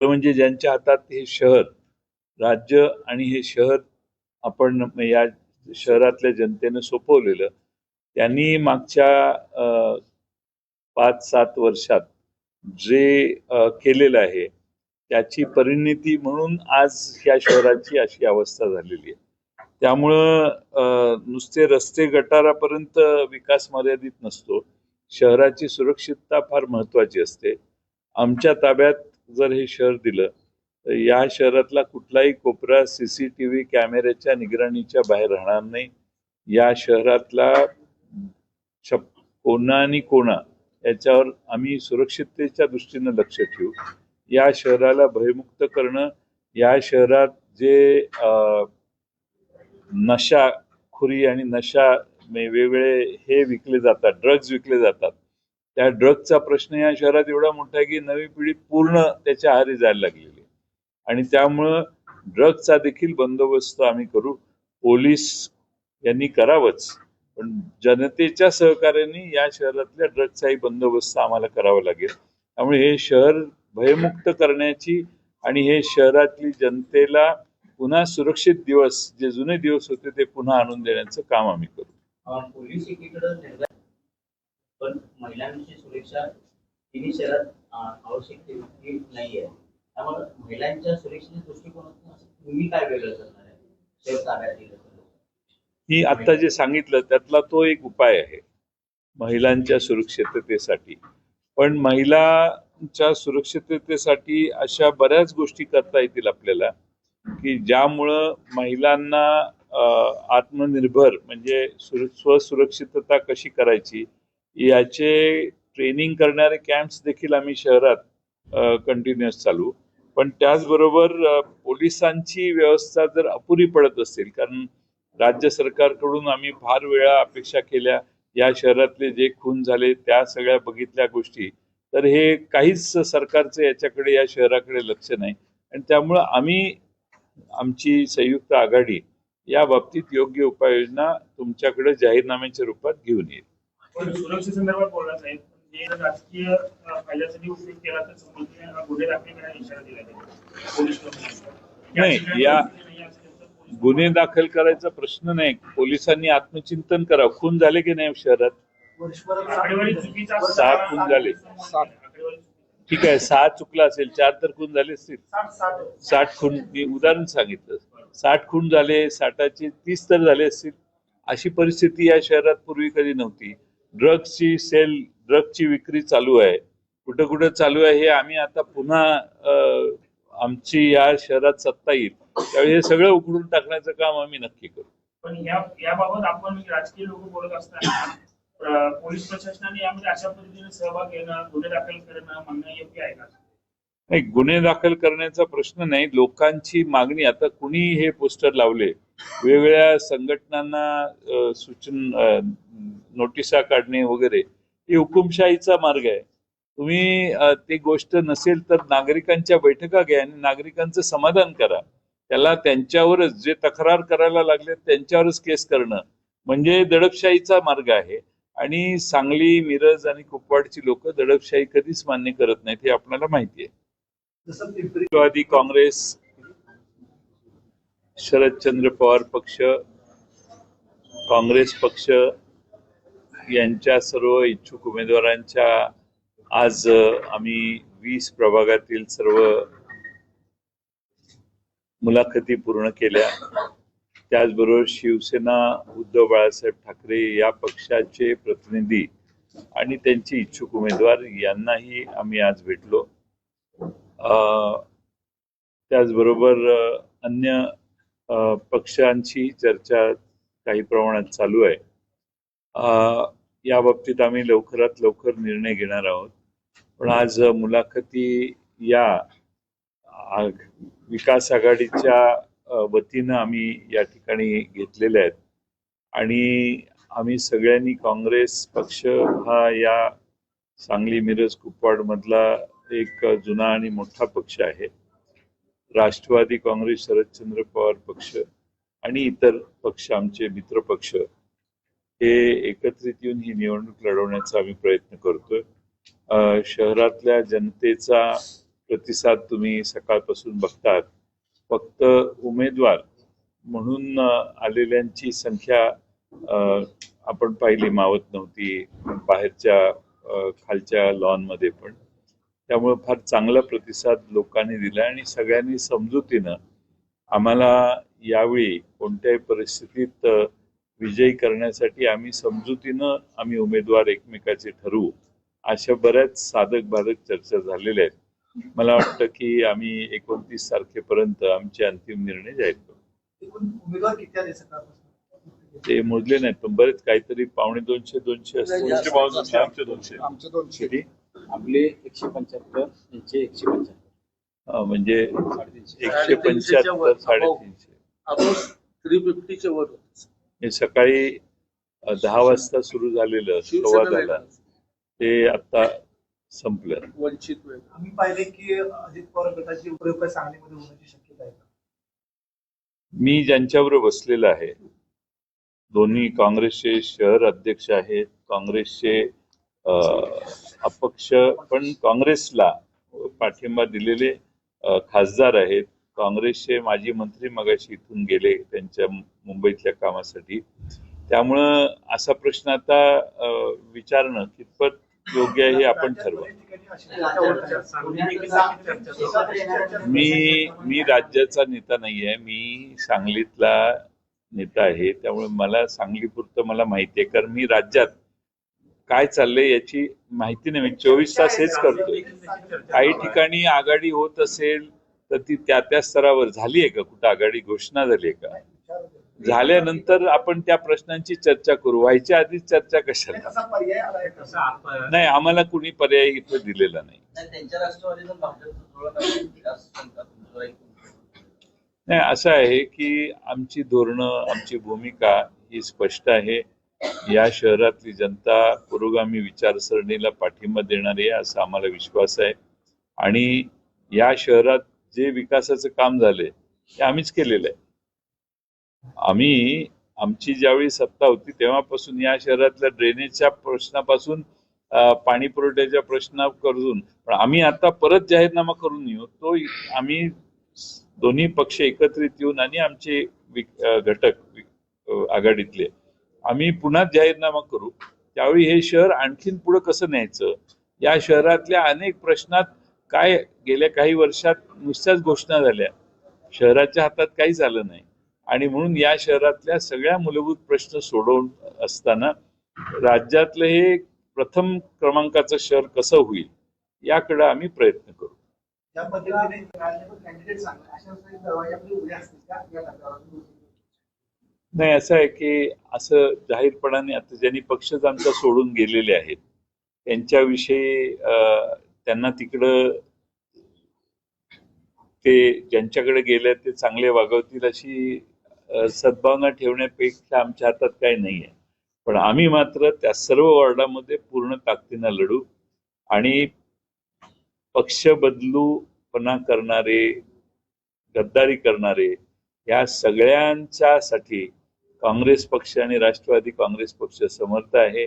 म्हणजे ज्यांच्या हातात हे शहर राज्य आणि हे शहर आपण या शहरातल्या जनतेनं सोपवलेलं त्यांनी मागच्या पाच सात वर्षात जे केलेलं आहे त्याची परिणिती म्हणून आज या शहराची अशी अवस्था झालेली आहे. त्यामुळं नुसते रस्ते गटारापर्यंत विकास मर्यादित नसतो. शहराची सुरक्षितता फार महत्वाची असते. आमच्या ताब्यात जर हे शहर दिलं तर या शहरातला कुठलाही कोपरा सीसीटीव्ही कॅमेऱ्याच्या निगराणीच्या बाहेर राहणार नाही. या शहरातला छप कोणा आणि कोणा याच्यावर आम्ही सुरक्षिततेच्या दृष्टीनं लक्ष ठेवू. या शहराला भयमुक्त करणं या शहरात जे नशाखुरी आणि नशा वेगवेगळे हे विकले जातात ड्रग्ज विकले जातात त्या ड्रग्जचा प्रश्न या शहरात एवढा मोठा आहे की नवी पिढी पूर्ण त्याच्या आहारी जायला लागलेली आहे. आणि त्यामुळं ड्रग्जचा देखील बंदोबस्त आम्ही करू. पोलीस यांनी करावंच पण जनतेच्या सहकार्याने या शहरातल्या ड्रग्जचाही बंदोबस्त आम्हाला करावा लागेल. त्यामुळे हे शहर भयमुक्त करण्याची आणि हे शहरातली जनतेला पुन्हा सुरक्षित दिवस जे जुने दिवस होते ते पुन्हा आणून देण्याचं काम आम्ही करू अं, पोलीस एकीकडे निर्णय पण महिलांची सुरक्षा तिन्ही शहरात आवश्यक तितकी नाही आहे. त्यामुळे महिलांच्या सुरक्षेच्या दृष्टिकोनातून तुम्ही काय वेगळं करणार आहे? शहर ताब्यात मी आता जे सांगितलं त्यातला तो एक उपाय आहे महिलांच्या सुरक्षिततेसाठी. पण महिलांच्या सुरक्षिततेसाठी अशा बऱ्याच गोष्टी करता येतील आपल्याला की ज्यामुळं महिलांना आत्मनिर्भर म्हणजे सुर स्वसुरक्षितता कशी करायची याचे ट्रेनिंग करणारे कॅम्प्स देखील आम्ही शहरात कंटिन्युअस चालू. पण त्याचबरोबर पोलिसांची व्यवस्था जर अपुरी पडत असेल कारण राज्य सरकारकडून आम्ही फार वेळा अपेक्षा केल्या या शहरातले जे खून झाले त्या सगळ्या बघितल्या गोष्टी तर हे काहीच सरकारचं याच्याकडे या शहराकडे लक्ष नाही. आणि त्यामुळं आम्ही आमची संयुक्त आघाडी या बाबतीत योग्य उपाययोजना तुमच्याकडे जाहीरनाम्याच्या रूपात घेऊन येईल. सुरक्षेसंदर्भात बोलला साहेब जे राजकीय फायद्यासाठी उपयोग केला तर संबंधित गुन्हे दाखल करण्याचा इशारा दिला पोलीस. नाही, या- गुन्हे दाखल करायचा प्रश्न नाही. पोलिसांनी आत्मचिंतन करावं खून झाले की नाही शहरात? सात खून झाले. ठीक आहे सहा चुकला असेल चार तर खून झाले असतील. सात सात. साठ खून मी उदाहरण सांगितलं. साठ खून झाले साठाचे तीस तर झाले असतील. अशी परिस्थिती या शहरात पूर्वी कधी नव्हती. ड्रग्सची सेल ड्रग्सची विक्री चालू आहे. कुठं कुठं चालू आहे हे आम्ही आता पुन्हा आमची या शहरात सत्ता येईल. त्यावेळी हे सगळं उघडून टाकण्याचं काम आम्ही नक्की करू. पण या याबाबत आपण राजकीय लोक बोलत असताना पोलीस प्रशासनाने यामध्ये अशा पद्धतीने सहभाग घेणं गुन्हे दाखल करणं म्हणणं योग्य आहे का? नाही गुन्हे दाखल करण्याचा प्रश्न नाही. लोकांची मागणी आता कुणी हे पोस्टर लावले वेगवेगळ्या संघटनांना सूचन नोटिसा काढणे वगैरे हे हुकुमशाहीचा मार्ग आहे. तुम्ही ते गोष्ट नसेल तर नागरिकांच्या बैठका घ्या आणि नागरिकांचं समाधान करा. त्याला त्यांच्यावरच जे तक्रार करायला लागले त्यांच्यावरच केस करणं म्हणजे दडपशाहीचा मार्ग आहे. आणि सांगली मिरज आणि कुपवाडची लोक दडपशाही कधीच मान्य करत नाहीत हे आपल्याला माहिती आहे. काँग्रेस शरदचंद्र पवार पक्ष काँग्रेस पक्ष यांच्या सर्व इच्छुक उमेदवारांच्या आज आम्ही वीस प्रभागातील सर्व मुलाखती पूर्ण केल्या. त्याचबरोबर शिवसेना उद्धव बाळासाहेब ठाकरे या पक्षाचे प्रतिनिधी आणि त्यांचे इच्छुक उमेदवार यांनाही आम्ही आज भेटलो. त्याचबरोबर अन्य पक्षांची चर्चा काही प्रमाणात चालू आहे. या बाबतीत आम्ही लवकरात लवकर निर्णय घेणार आहोत. पण आज मुलाखती या विकास आघाडीच्या वतीनं आम्ही या ठिकाणी घेतलेल्या आहेत. आणि आम्ही सगळ्यांनी काँग्रेस पक्ष हा या सांगली मिरज कुपवाड मधला एक जुना आणि मोठा पक्ष आहे. राष्ट्रवादी काँग्रेस शरदचंद्र पवार पक्ष आणि इतर पक्ष आमचे मित्र पक्ष हे एकत्रित येऊन ही निवडणूक लढवण्याचा आम्ही प्रयत्न करतोय. शहरातल्या जनतेचा प्रतिसाद तुम्ही सकाळपासून बघतात. फक्त उमेदवार म्हणून आलेल्यांची संख्या आपण पाहिली मावत नव्हती बाहेरच्या खालच्या लॉनमध्ये पण. त्यामुळे फार चांगला प्रतिसाद लोकांनी दिला आणि सगळ्यांनी समजुतीनं आम्हाला यावेळी कोणत्याही परिस्थितीत विजयी करण्यासाठी आम्ही समजुतीनं आम्ही उमेदवार एकमेकाचे ठरवू अशा बऱ्याच साधक बाधक चर्चा झालेल्या आहेत. मला वाटतं की आम्ही एकोणतीस तारखेपर्यंत आमचे अंतिम निर्णय जाहीर करू. ते मोजले नाहीत पण बरेच काहीतरी पावणे दोनशे दोनशे असतील. आपले एकशे पंच्याहत्तर यांचे एकशे पंच्याहत्तर म्हणजे एकशे पंच्याहत्तर साडेतीनशे आपण थ्री फिफ्टीच्या वर. हे सकाळी दहा वाजता सुरू झालेलं सव्वा शिवसेना झाला वेगळं. ते आता संपलं वंचित. आम्ही पाहिले की अजित पवार गटाची उपयोग सांगलीमध्ये होण्याची शक्यता आहे? मी ज्यांच्याबरोबर बसलेलो आहे दोन्ही काँग्रेसचे शहर अध्यक्ष आहेत काँग्रेसचे अपक्ष पण काँग्रेसला पाठिंबा दिलेले खासदार आहेत. काँग्रेसचे माजी मंत्री मगाशी इथून गेले त्यांच्या मुंबईतल्या कामासाठी. त्यामुळं असा प्रश्न आता विचारणं कितपत योग्य आहे हे आपण ठरवा. मी मी राज्याचा नेता नाही आहे. मी सांगलीतला नेता आहे. त्यामुळे मला सांगलीपुरतं मला माहिती आहे. कारण मी राज्यात काय चाललंय याची माहिती नाही. मी चोवीस तास हेच करतोय. काही ठिकाणी आघाडी होत असेल तर ती त्या त्या स्तरावर झाली आहे का? कुठं आघाडी घोषणा झाली आहे का? झाल्यानंतर आपण त्या प्रश्नांची चर्चा करू. व्हायच्या आधीच चर्चा कशाला? नाही आम्हाला कुणी पर्याय इथं दिलेला नाही. नाही असं आहे की आमची धोरणं आमची भूमिका ही स्पष्ट आहे. या शहरातली जनता पुरोगामी विचारसरणीला पाठिंबा देणारी आहे असा आम्हाला विश्वास आहे. आणि या शहरात जे विकासाचं काम झालंय ते आम्हीच केलेलं आहे. आम्ही आमची ज्यावेळी सत्ता होती तेव्हापासून या शहरातल्या ड्रेनेजच्या प्रश्नापासून पाणी पुरवठ्याच्या प्रश्नापासून पण आम्ही आता परत जाहीरनामा करून येऊ तो आम्ही दोन्ही पक्ष एकत्रित येऊन आणि आमचे घटक आघाडीतले आम्ही पुन्हा जाहीरनामा करू. त्यावेळी हे शहर आणखीन पुढे कसं न्यायचं? या शहरातल्या अनेक प्रश्नात काय गेल्या काही वर्षात नुसत्याच घोषणा झाल्या. शहराच्या हातात काही झालं नाही. आणि म्हणून या शहरातल्या सगळ्या मूलभूत प्रश्न सोडवून असताना राज्यातलं हे प्रथम क्रमांकाचं शहर कसं होईल याकडे आम्ही प्रयत्न करू. ज्या पद्धतीने नाही असं आहे की असं जाहीरपणाने आता ज्यांनी पक्षच आमचा सोडून गेलेले आहेत त्यांच्याविषयी त्यांना तिकडं ते ज्यांच्याकडे गेले ते चांगले वागवतील अशी सद्भावना ठेवण्यापेक्षा आमच्या हातात काही नाही आहे पण आम्ही मात्र त्या सर्व वॉर्डामध्ये पूर्ण ताकदीनं लढू आणि पक्ष बदलूपणा करणारे गद्दारी करणारे या सगळ्यांच्यासाठी काँग्रेस पक्ष आणि राष्ट्रवादी काँग्रेस पक्ष समर्थ आहे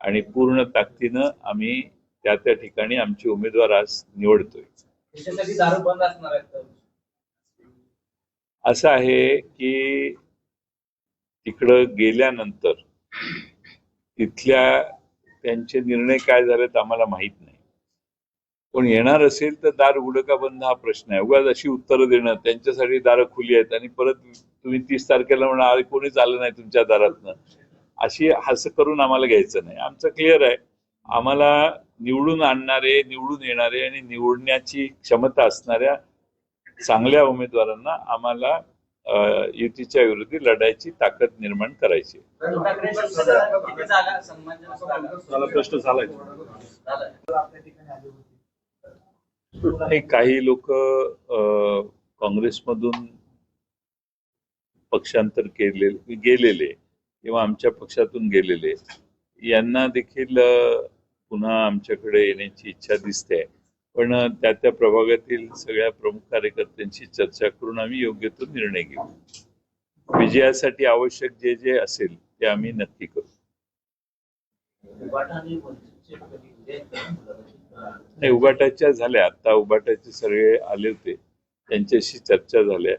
आणि पूर्ण ताकदीनं आम्ही त्या त्या ठिकाणी आमचे उमेदवार आज निवडतोय. असं आहे की तिकडं गेल्यानंतर तिथल्या त्यांचे निर्णय काय झालेत आम्हाला माहीत नाही. पण येणार असेल तर दार उघडं का बंद हा प्रश्न आहे. उगाच अशी उत्तरं देणं त्यांच्यासाठी दारं खुली आहेत आणि परत तुम्ही तीस तारखेला म्हणा कोणीच आलं नाही तुमच्या दारातनं. अशी हसं करून आम्हाला घ्यायचं नाही. आमचं क्लिअर आहे. आम्हाला निवडून आणणारे निवडून येणारे आणि निवडण्याची क्षमता असणाऱ्या चांगल्या उमेदवारांना आम्हाला युतीच्या विरोधी लढायची ताकद निर्माण करायची प्रश्न झालाय काही लोक काँग्रेसमधून पक्षांतर केले गेलेले किंवा आमच्या पक्षातून गेलेले यांना देखील पुन्हा आमच्याकडे येण्याची इच्छा दिसते. पण त्या त्या प्रभागातील सगळ्या प्रमुख कार्यकर्त्यांशी चर्चा करून आम्ही योग्य तो निर्णय घेऊ. विजयासाठी आवश्यक जे जे असेल ते आम्ही नक्की करू. नाही उबाटाच्या झाल्या. आता उबाटाचे सगळे आले होते. त्यांच्याशी चर्चा झाल्या.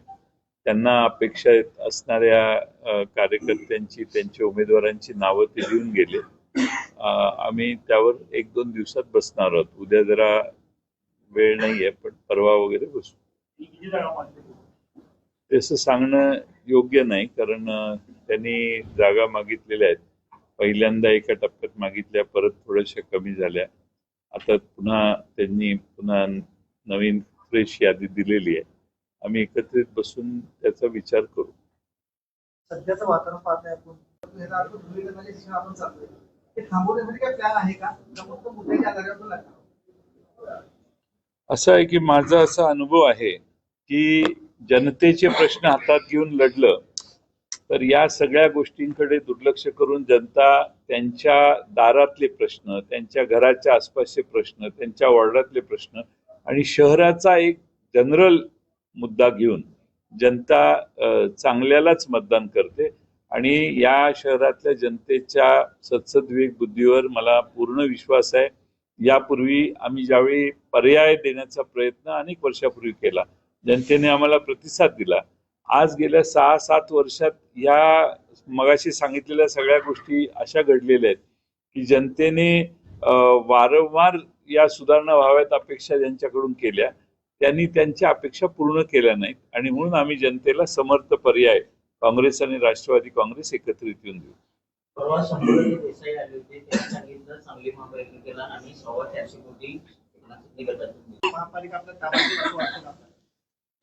त्यांना अपेक्षा असणाऱ्या कार्यकर्त्यांची त्यांच्या उमेदवारांची नावं ते लिहून गेले. आम्ही त्यावर एक दोन दिवसात बसणार आहोत. उद्या जरा वेळ नाहीये पण परवा वगैरे बसू. तसं सांगणं योग्य नाही कारण त्यांनी जागा मागितलेल्या आहेत. पहिल्यांदा एका टप्प्यात मागितल्या परत थोड्याशा कमी झाल्या. आता पुन्हा त्यांनी पुन्हा नवीन फ्रेश यादी दिलेली आहे. आम्ही एकत्रित बसून त्याचा विचार करू. सध्याचं वातावरण पाहताय आपण. असं आहे की माझा असा अनुभव आहे की जनतेचे प्रश्न हातात घेऊन लढलं तर या सगळ्या गोष्टींकडे दुर्लक्ष करून जनता त्यांच्या दारातले प्रश्न त्यांच्या घराच्या आसपासचे प्रश्न त्यांच्या वॉर्डातले प्रश्न आणि शहराचा एक जनरल मुद्दा घेऊन जनता चांगल्यालाच मतदान करते. आणि या शहरातल्या जनतेच्या सत्सद्विवेक बुद्धीवर मला पूर्ण विश्वास आहे. यापूर्वी आम्ही ज्यावेळी पर्याय देण्याचा प्रयत्न अनेक वर्षापूर्वी केला जनतेने आम्हाला प्रतिसाद दिला. आज गेल्या सहा सात वर्षात या मगाशी सांगितलेल्या सगळ्या गोष्टी अशा घडलेल्या आहेत की जनतेने वारंवार या सुधारणा व्हाव्यात अपेक्षा ज्यांच्याकडून केल्या त्यांनी त्यांच्या अपेक्षा पूर्ण केल्या नाहीत. आणि म्हणून आम्ही जनतेला समर्थ पर्याय काँग्रेस आणि राष्ट्रवादी काँग्रेस एकत्रित येऊन देऊ. परवा?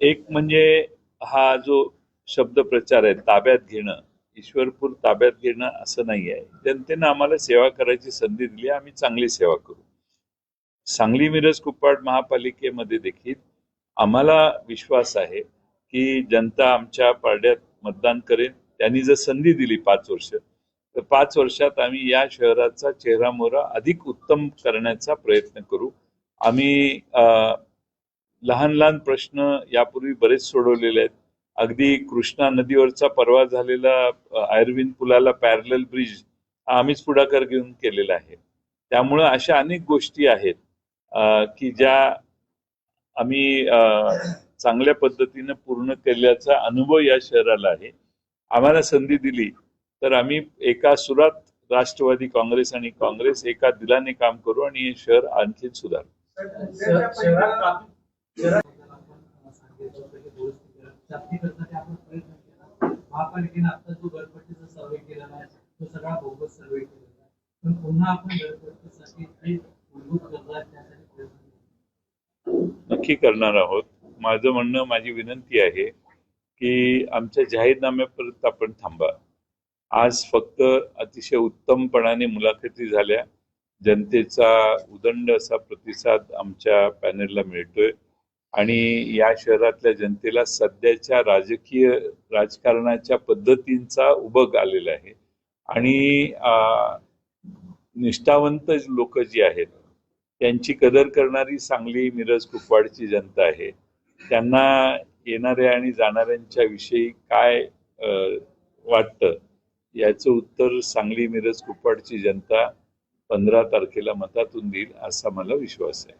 एक म्हणजे हा जो शब्द प्रचार आहे ताब्यात घेणं ईश्वरपूर ताब्यात घेणं असं नाही आहे. जनतेनं आम्हाला सेवा करायची संधी दिली आम्ही चांगली सेवा करू. सांगली मिरज कुप्पाड महापालिकेमध्ये देखील आम्हाला विश्वास आहे की जनता आमच्या पारड्यात मतदान करेल. त्यांनी जर संधी दिली पाच वर्ष तर पाच वर्षात आम्ही या शहराचा चेहरा मोहरा अधिक उत्तम करण्याचा प्रयत्न करू. आम्ही लहान लहान प्रश्न यापूर्वी बरेच सोडवलेले आहेत. अगदी कृष्णा नदीवरचा परवा झालेला आयर्विन पुलाला पॅरल ब्रिज हा आम्हीच पुढाकार घेऊन केलेला आहे. त्यामुळं अशा अनेक गोष्टी आहेत की ज्या आम्ही चांगल्या पद्धतीनं पूर्ण केल्याचा अनुभव या शहराला आहे. आम्हाला संधी दिली तर आम्ही एका सुरात राष्ट्रवादी काँग्रेस आणि काँग्रेस एका दिलाने काम करू आणि हे शहर आणखी सुधार. महापालिकेने आता जो गणपतीचा सर्वे केलेला आहे तो सगळा बोगस सर्वे केलेला आहे पण पुन्हा आपण गणपतीसाठी काही मूलभूत गरजा आहेत त्यासाठी प्रयत्न करू. नक्की करणार आहोत. माझं म्हणणं माझी विनंती आहे की आमच्या जाहीरनाम्यापर्यंत आपण थांबा. आज फक्त अतिशय उत्तमपणाने मुलाखती झाल्या. जनतेचा उदंड असा प्रतिसाद आमच्या पॅनलला मिळतोय. आणि या शहरातल्या जनतेला सध्याच्या राजकीय राजकारणाच्या पद्धतींचा उभग आलेला आहे. आणि निष्ठावंत लोक जी आहेत त्यांची कदर करणारी सांगली मिरज कुपवाडची जनता आहे. त्यांना येणाऱ्या आणि जाणाऱ्यांच्या विषयी काय वाटतं? याचं उत्तर सांगली मिरज कुपवाडची जनता पंधरा तारखेला मतातून देईल असा मला विश्वास आहे.